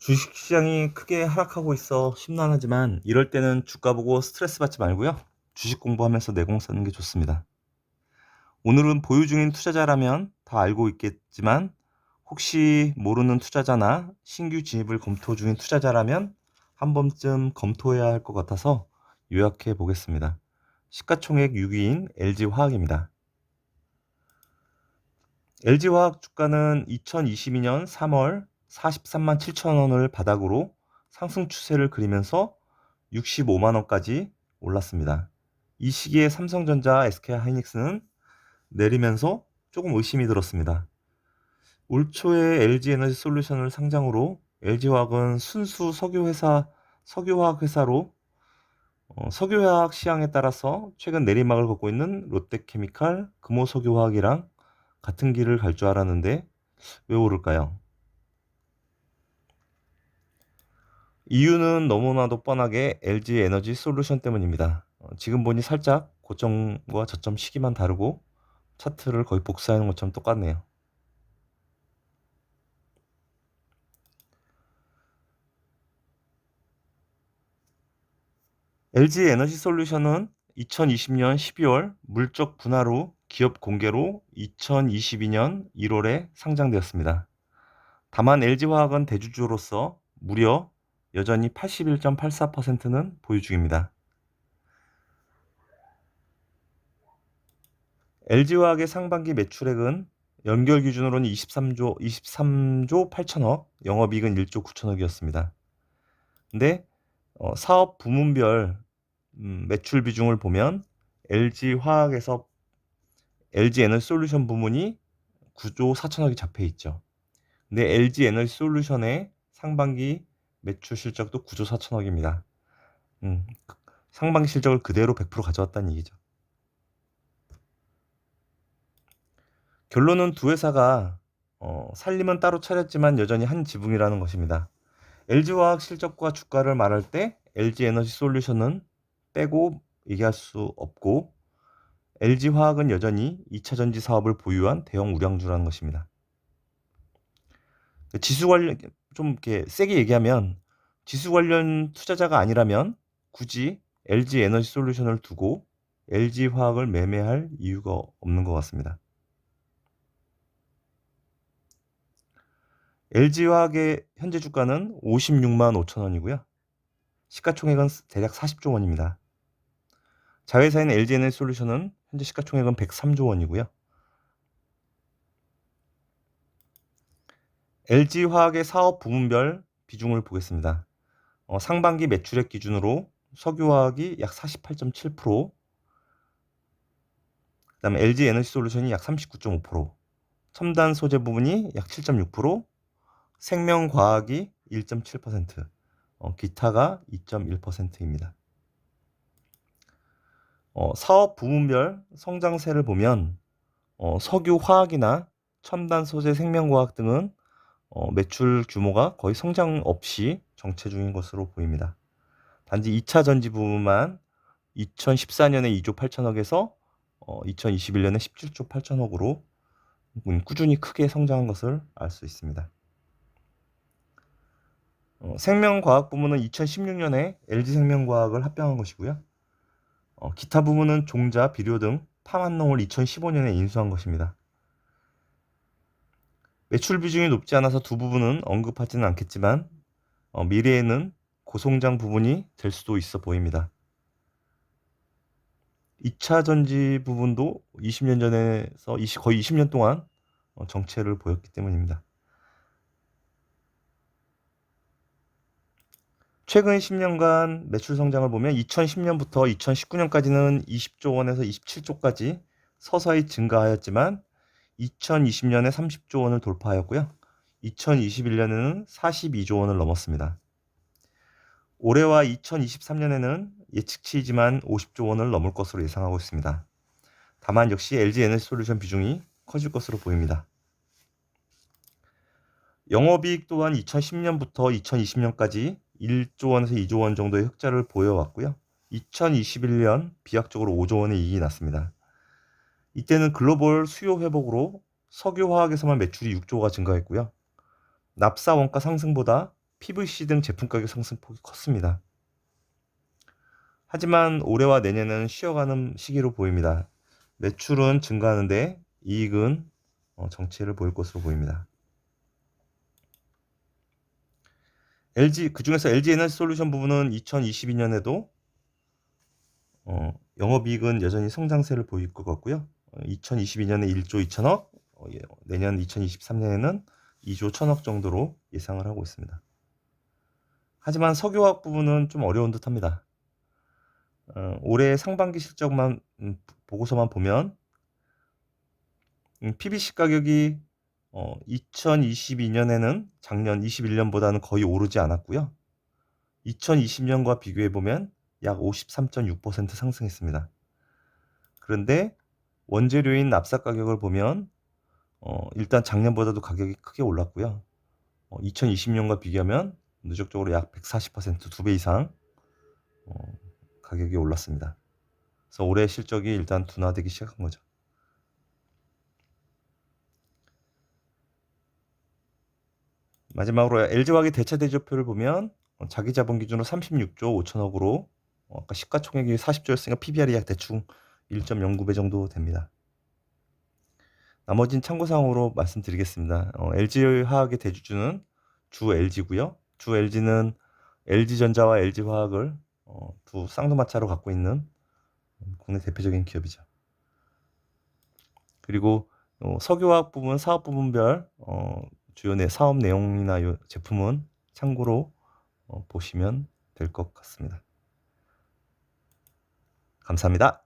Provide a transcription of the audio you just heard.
주식시장이 크게 하락하고 있어 심란하지만 이럴 때는 주가 보고 스트레스 받지 말고요. 주식 공부하면서 내공 쓰는 게 좋습니다. 오늘은 보유 중인 투자자라면 다 알고 있겠지만 혹시 모르는 투자자나 신규 진입을 검토 중인 투자자라면 한 번쯤 검토해야 할 것 같아서 요약해 보겠습니다. 시가총액 6위인 LG화학입니다. LG화학 주가는 2022년 3월 43만 7천 원을 바닥으로 상승 추세를 그리면서 65만 원까지 올랐습니다. 이 시기에 삼성전자, SK하이닉스는 내리면서 조금 의심이 들었습니다. 올 초에 LG에너지 솔루션을 상장으로 LG화학은 순수 석유회사, 석유화학 회사로 어, 석유화학 시황에 따라서 최근 내리막을 걷고 있는 롯데케미칼, 금호석유화학이랑 같은 길을 갈 줄 알았는데 왜 오를까요? 이유는 너무나도 뻔하게 LG 에너지 솔루션 때문입니다. 어, 지금 보니 살짝 고점과 저점 시기만 다르고 차트를 거의 복사하는 것처럼 똑같네요. LG 에너지 솔루션은 2020년 12월 물적 분할 후 기업 공개로 2022년 1월에 상장되었습니다. 다만 LG화학은 대주주로서 무려 여전히 81.84%는 보유 중입니다. LG화학의 상반기 매출액은 연결 기준으로는 23조 23조 8천억, 영업이익은 1조 9천억이었습니다. 근데 어, 사업 부문별 음, 매출 비중을 보면 LG 화학에서 LG 에너지 솔루션 부문이 9조 4천억이 잡혀 있죠. 근데 LG 에너지 솔루션의 상반기 매출 실적도 9조 4천억입니다. 음, 상반기 실적을 그대로 100% 가져왔다는 얘기죠. 결론은 두 회사가 어, 살림은 따로 차렸지만 여전히 한 지붕이라는 것입니다. LG화학 실적과 주가를 말할 때 LG에너지 솔루션은 빼고 얘기할 수 없고 LG화학은 여전히 2차 전지 사업을 보유한 대형 우량주라는 것입니다. 지수 관련 좀 이렇게 세게 얘기하면 지수 관련 투자자가 아니라면 굳이 LG 에너지 솔루션을 두고 LG 화학을 매매할 이유가 없는 것 같습니다. LG 화학의 현재 주가는 56만 5천 원이고요. 시가총액은 대략 40조 원입니다. 자회사인 LG 에너지 솔루션은 현재 시가총액은 103조 원이고요. LG 화학의 사업 부문별 비중을 보겠습니다. 어, 상반기 매출액 기준으로 석유화학이 약 48.7%, 그다음에 LG 에너지 솔루션이 약 39.5%, 첨단 소재 부분이 약 7.6%, 생명과학이 1.7%, 어, 기타가 2.1%입니다. 어, 사업 부문별 성장세를 보면 어, 석유화학이나 첨단 소재 생명과학 등은 어, 매출 규모가 거의 성장 없이 정체 중인 것으로 보입니다. 단지 2차 전지 부분만 2014년에 2조 8천억에서 어, 2021년에 17조 8천억으로 음, 꾸준히 크게 성장한 것을 알 수 있습니다. 어, 생명과학 부문은 2016년에 LG생명과학을 합병한 것이고요. 어, 기타 부문은 종자, 비료 등 파만농을 2015년에 인수한 것입니다. 매출 비중이 높지 않아서 두 부분은 언급하지는 않겠지만 어, 미래에는 고성장 부분이 될 수도 있어 보입니다. 2차 전지 부분도 20년 전에서 20, 거의 20년 동안 어, 정체를 보였기 때문입니다. 최근 10년간 매출 성장을 보면 2010년부터 2019년까지는 20조 원에서 27조까지 서서히 증가하였지만 2020년에 30조 원을 돌파하였고요. 2021년에는 42조 원을 넘었습니다. 올해와 2023년에는 예측치이지만 50조 원을 넘을 것으로 예상하고 있습니다. 다만 역시 LG 에너지 솔루션 비중이 커질 것으로 보입니다. 영업이익 또한 2010년부터 2020년까지 1조 원에서 2조 원 정도의 흑자를 보여왔고요. 2021년 비약적으로 5조 원의 이익이 났습니다. 이때는 글로벌 수요 회복으로 석유화학에서만 매출이 6조가 증가했고요. 납사 원가 상승보다 PVC 등 제품 가격 상승폭이 컸습니다. 하지만 올해와 내년은 쉬어가는 시기로 보입니다. 매출은 증가하는데 이익은 어, 정체를 보일 것으로 보입니다. LG 그중에서 LG 에너지 솔루션 부분은 2022년에도 어, 영업이익은 여전히 성장세를 보일 것 같고요. 어, 2022년에 1조 2천억, 어, 예, 내년 2023년에는 2조 1천억 정도로 예상을 하고 있습니다. 하지만 석유화학 부분은 좀 어려운 듯합니다. 어, 올해 상반기 실적만 음, 보고서만 보면 음, PVC 가격이 어, 2022년에는 작년 21년보다는 거의 오르지 않았고요. 2020년과 비교해 보면 약 53.6% 상승했습니다. 그런데 원재료인 납사 가격을 보면 어, 일단 작년보다도 가격이 크게 올랐고요. 어, 2020년과 비교하면 누적적으로 약 140%두 배 이상 어, 가격이 올랐습니다. 그래서 올해 실적이 일단 둔화되기 시작한 거죠. 마지막으로 LG화학의 대차 대조표를 보면 어, 자기 자본 기준으로 36조 5천억으로 어, 아까 시가총액이 40조였으니까 PBR이 약 대충 1.09배 정도 됩니다. 나머진 참고사항으로 말씀드리겠습니다. 어, LG화학의 대주주는 주 LG고요. 주 LG는 LG전자와 LG화학을 어, 두 쌍두마차로 갖고 있는 국내 대표적인 기업이죠. 그리고 어, 석유화학 부분, 사업 부분별 어, 주요 내 사업 내용이나 요 제품은 참고로 어, 보시면 될 것 같습니다. 감사합니다.